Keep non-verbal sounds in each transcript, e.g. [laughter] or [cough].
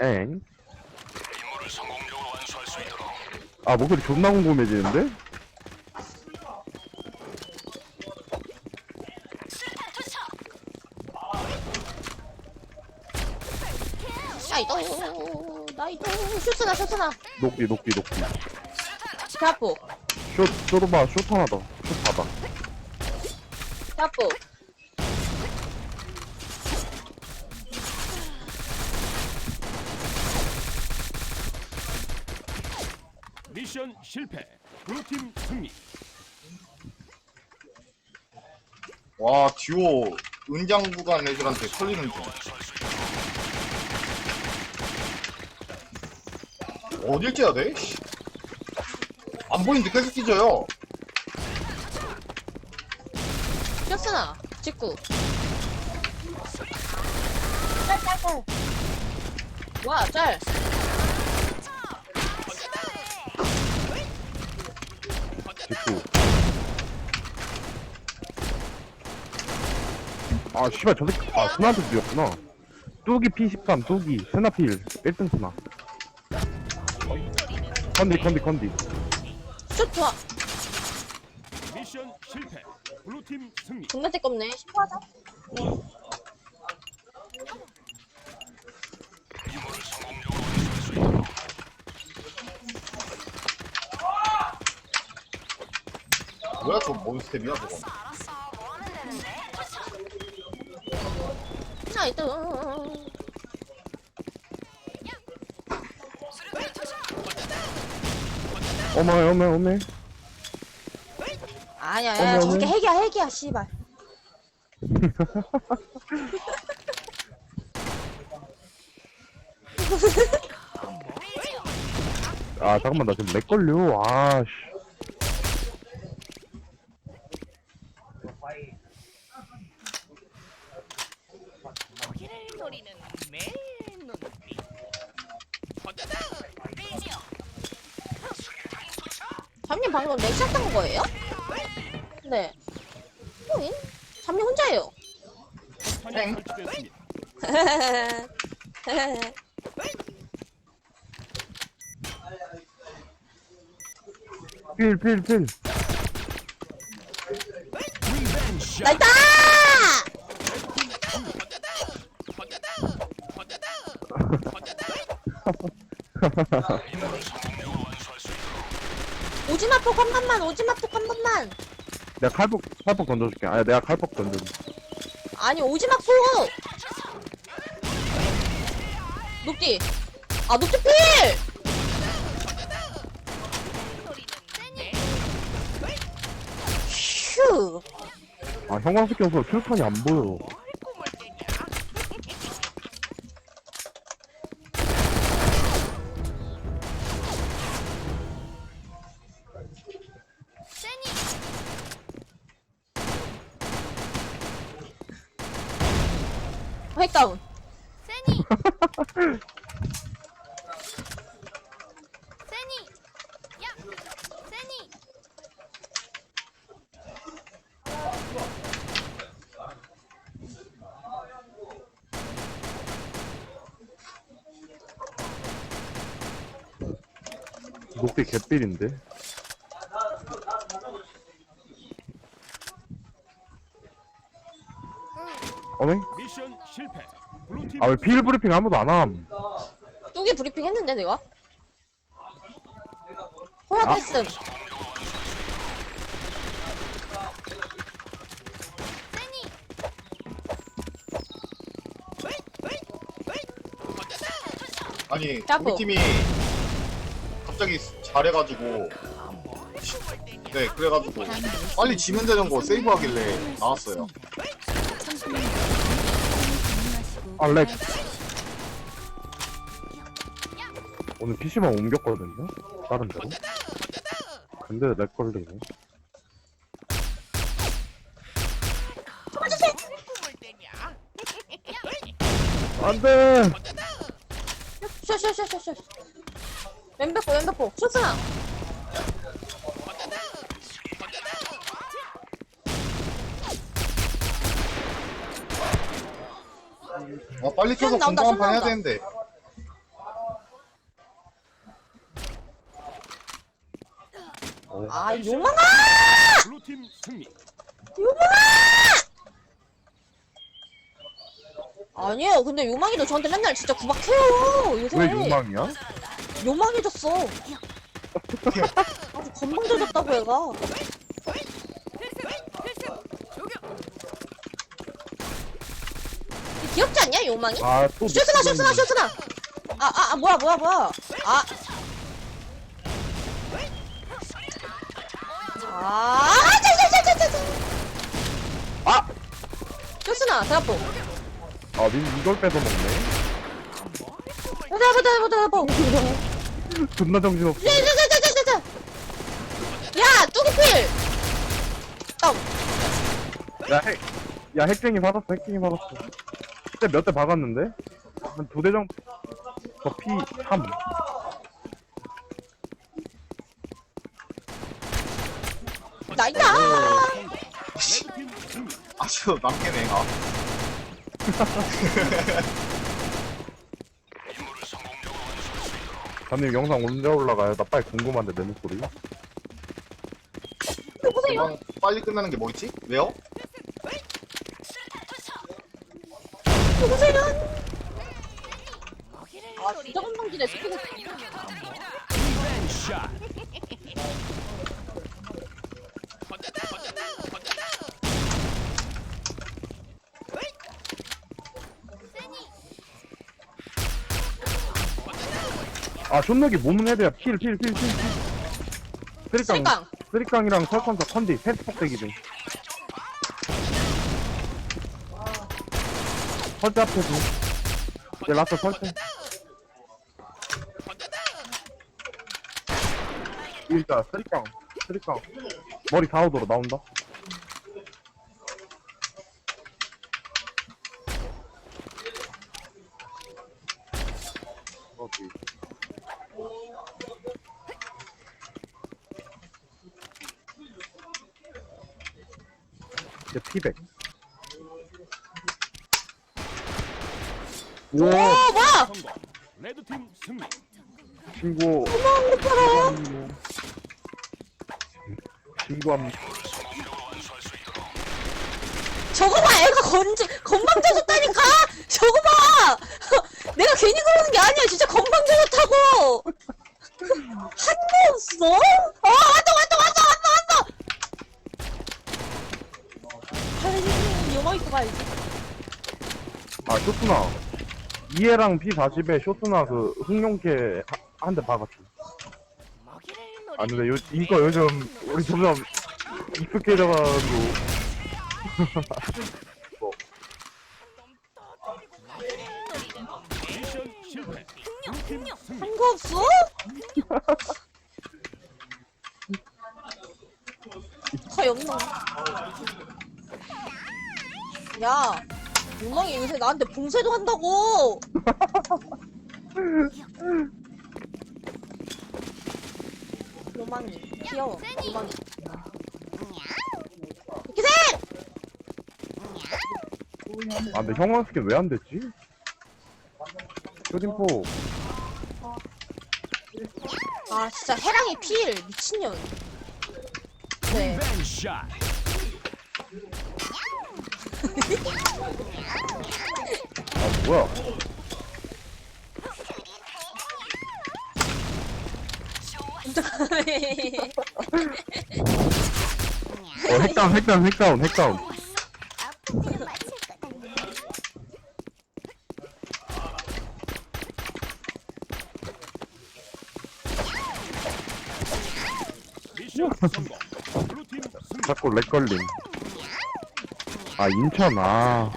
엥. 아, 목소리 존나 궁금해지는데? 나이도 나이도 슈트나 슈트나 녹디, 녹디, 녹디. 샤프 쇼, 쇼도바, 쇼 하나 더. 쇼 받아. 샤프 미션 실패. 블루팀 승리. 와 듀오 은장 구간 애들한테 털리는 중 어딜 째야 돼? 씨. 안 보이는데 계속 찢어요 슈트나 직구 짤 짤 짤 와 짤 직구. 아, 씨발, 저 새끼, 아, 스나한테 뛰었구나. 뚜기 P13, 뚜기, 스나필, 1등 스나. 컨디, 컨디, 컨디. 슛 좋아 미션 실패. 블루팀 승리. 존나 띠껍네 10호 하자 뭐야 저 몬스텝이야 저거 나이도 어머, 어머, 어머. 아니야 어머, 야 저렇게 어머. 핵이야 핵이야 씨발 [laughs] 아, 잠깐만, 나 지금 렉 걸려. 아, 씨. 고기를 노리는 맨눈빛 잠님 방금 렉 시작한 거예요? 네 어, 잠님 혼자예요 설치됐습니다. [laughs] 필, 필, 필. 나이다 [laughs] 오지마 폭 한 번만 오지마 폭 한 번만 내가 칼폭, 칼폭 던져줄게. 아, 내가 칼폭 던져줄게. 아니 오지마 폭 녹디 아 녹디 필휴 아, 형광색 껴서 큐탄이 안 보여. 녹대 개삘인데. 어메? 미션 실패. 블루팀 아, 왜필 브리핑 아무도 안 함? 뚜기 브리핑 했는데 내가 허약했음 세니 아니 짜고. 우리 팀이 갑자기 잘해가지고 네 그래가지고 빨리 지면 되는 거 세이브하길래 나왔어요 아, 렉. 오늘 PC방 옮겼거든요? 다른 데로. 근데 렉 걸리네. 안 돼! 쇼쇼쇼쇼쇼 왼백포 왼백포. 쇼스나 아 빨리 켜서 나온다, 공방 한판 해야 되는데. 아 요만아! 블루팀 승리. 요만아! 아니에요. 근데 요망이 너 저한테 맨날 진짜 구박해요. 요새. 왜 요망이야? 요망해졌어 아주 건방져졌다고 얘가 귀엽지 않냐 요망이? 아또 쇼스나 쇼스나 쇼스나 아아 아, 뭐야 뭐야 뭐야 아 아, 자자자자자. 아! 쇼스나, 대답보. 아 민, 이걸 뺏어먹네 대답보, 대답보, 대답보. 존나 정신없어 자자자자자자. 야, 뚜기필. 다운. 야, 핵, 야, 핵쟁이 받았어, 핵쟁이 받았어. 그때 몇 대 박았는데? 한 두 대 정도. 저 피, 3. 나이다. 아주 남캐네 아 [laughs] 담님 영상 언제 올라가요? 나 빨리 궁금한데, 내 목소리. 여보세요? 금방 빨리 끝나는 게 뭐 있지? 왜요? 여보세요? 아, 진짜 건방지네, 스피드. 아, 존나기 몸은 헤드야. 필. 쓰리깡. 쓰리깡. 쓰리깡이랑 설컨사 컨디, 패스폭 대기 중. 설대 앞에 두. 이제 라스트 설대. 일자, 쓰리깡. 쓰리깡. 머리 4호도로 나온다. 어디? 이 제 피백. 오, 오, 뭐야? 성공. 레드팀 승리. 친구. 고마워. 친구함. 저거 봐, 애가 건지, 건방져졌다니까? 저거 봐! [laughs] 내가 괜히 그러는 게 아니야, 진짜 건방져졌다고! [laughs] 한거 없어? 어, 왔다, 왔다, 왔다, 왔다, 왔다! 봐야지. 아, 쇼트나. 이해랑 P40에 쇼트나 그 흑룡캐 한 대 박았지. 아, 근데 요, 인거 요즘 우리 점점 익숙해져가지고. [laughs] 뭐, 미션 실패. 블루팀 승리. 한거 없어? 거의 없나? 야, 요망이 요새 나한테 봉쇄도 한다고! 요망이, 귀여워, 요망이. 기생! 아, 근데 형광 스킨 왜 안 됐지? 쇼딩포. 아, 진짜 해랑이 필, 미친년. 네. 샷. 아, 뭐야. 어, 핵다운, 핵다운, 핵다운, 핵다운. 미션 성공. 블루팀 승리. 자꾸 렉 걸림. 아, 인천, 아.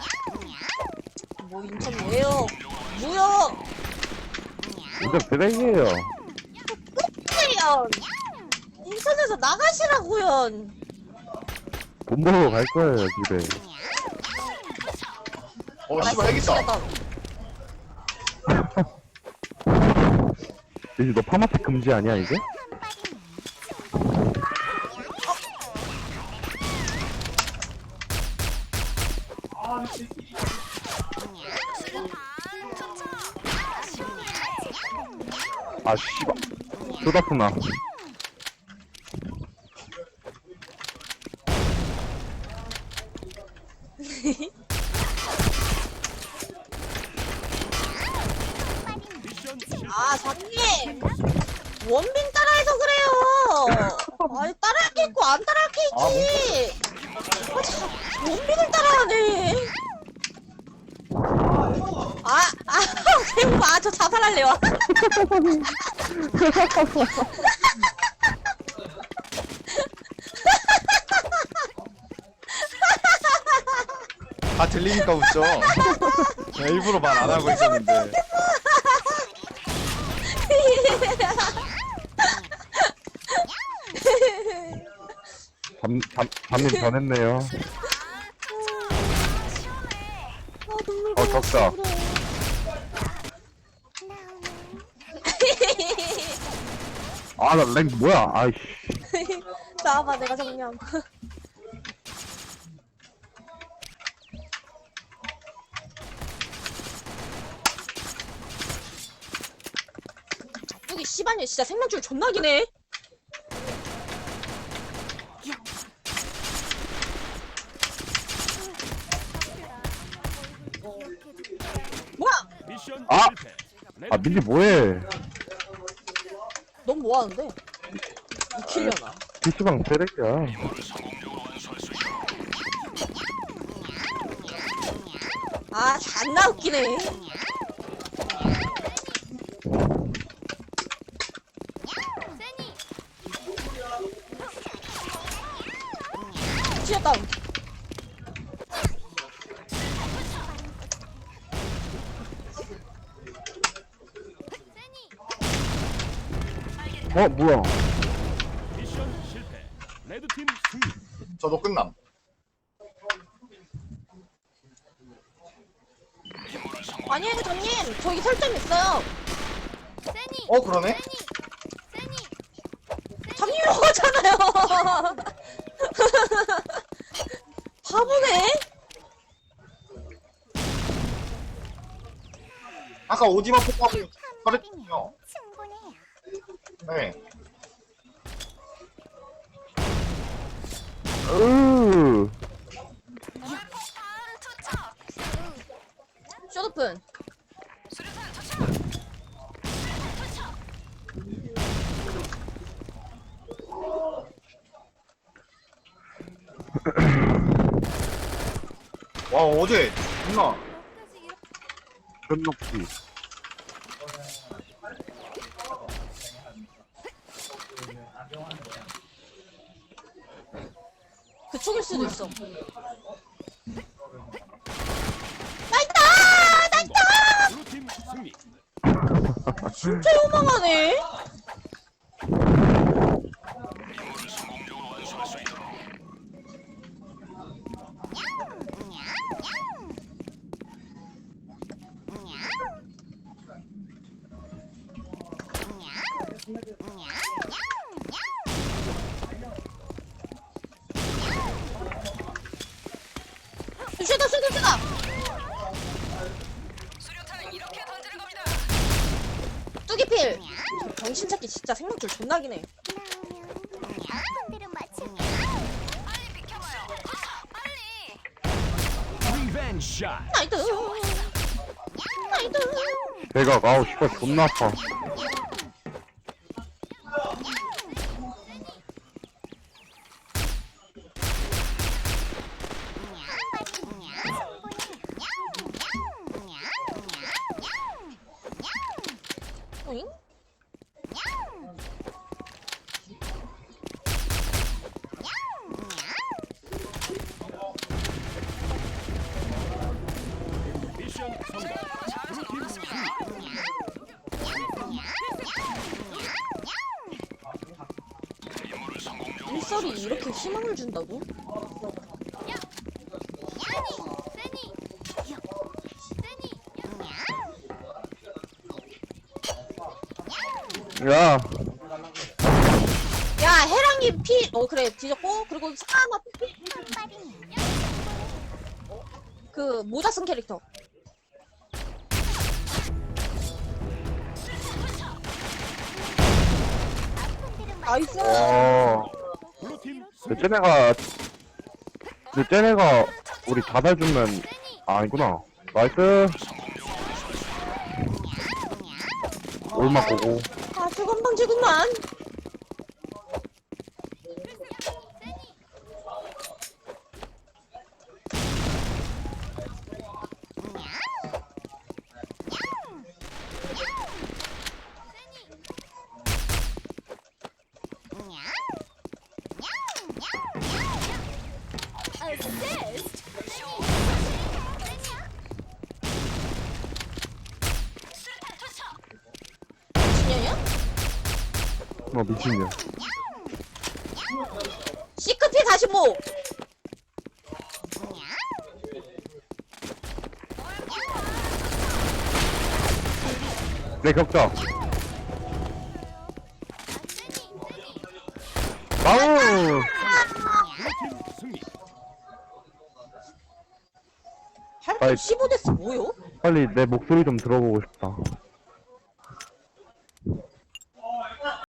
뭐 인천 뭐예요? 뭐야? 인천 쓰레기예요 구연 인천에서 나가시라고요. 돈 벌러 갈 거예요, 집에. 어 씨발 핵 있다 [laughs] 이제 너 파마스 금지 아니야, 이제? 받았구나. 아, 장님! 원빈 따라해서 그래요! 아니, 따라할 게 있고, 안 따라할 게 있지! 아, 뭐. 아 참, 원빈을 따라하네! 아, 아, 아, [laughs] 아, 저 자살할래요! [laughs] 다 들리니까 웃죠. 야, 일부러 말 안 하고 있었는데. 잠, 잠, 잠님 변했네요. 아, 눈물 어, 적다. 아, 나 랭 뭐야? 아이씨. [laughs] 나와봐, 내가 정리함. 여기 씨발년 진짜 생명줄 존나 기네. 뭐야? 미션 아! 실패. 아, 민지 뭐해? 넌 뭐하는데? 이킬려나. PC방 쓰레기야. 아, 잔나 웃기네. 세니 찢었다. 세니 어, 뭐야? 미션 실패. 레드팀 승리. 저도 끝남. 아니에요, 장님. 저기 설정 있어요. 세니 어 그러네? 세니 세니 장님이라고 하잖아요. [laughs] 바보네. 아까 오디마 폭하고 잘했군요. 네. 으. 쇼도픈. 와 어제 존나 끝놓기. 그쪽일 수도 있어. 나있다! 나있다! 블루팀 승리. 진짜 요망하네. 뚜기필 저 병신 새끼 진짜 생명줄 존나 기네 분들은 마침 빨리 비켜봐요 빨리 리벤지 샷. 나이트 나이트 대각, 아우, 씨발, 존나 아파. 일설이 이렇게 희망을 준다고? 야, 야 해랑이 피, 어 그래 뒤졌고 그리고 사나 피, 그 모자 쓴 캐릭터 나이스 어. 그 승리. 쟤네가, 그 쟤네가 우리 잡아주면, 아, 아니구나. 나이스. 올마 보고 아주 건방지구만. 어시스트. 미친년이야? 어 미친년 시크피 45. 내 격자. 할거 아이. 15 됐어 뭐요? 빨리 내 목소리 좀 들어보고 싶다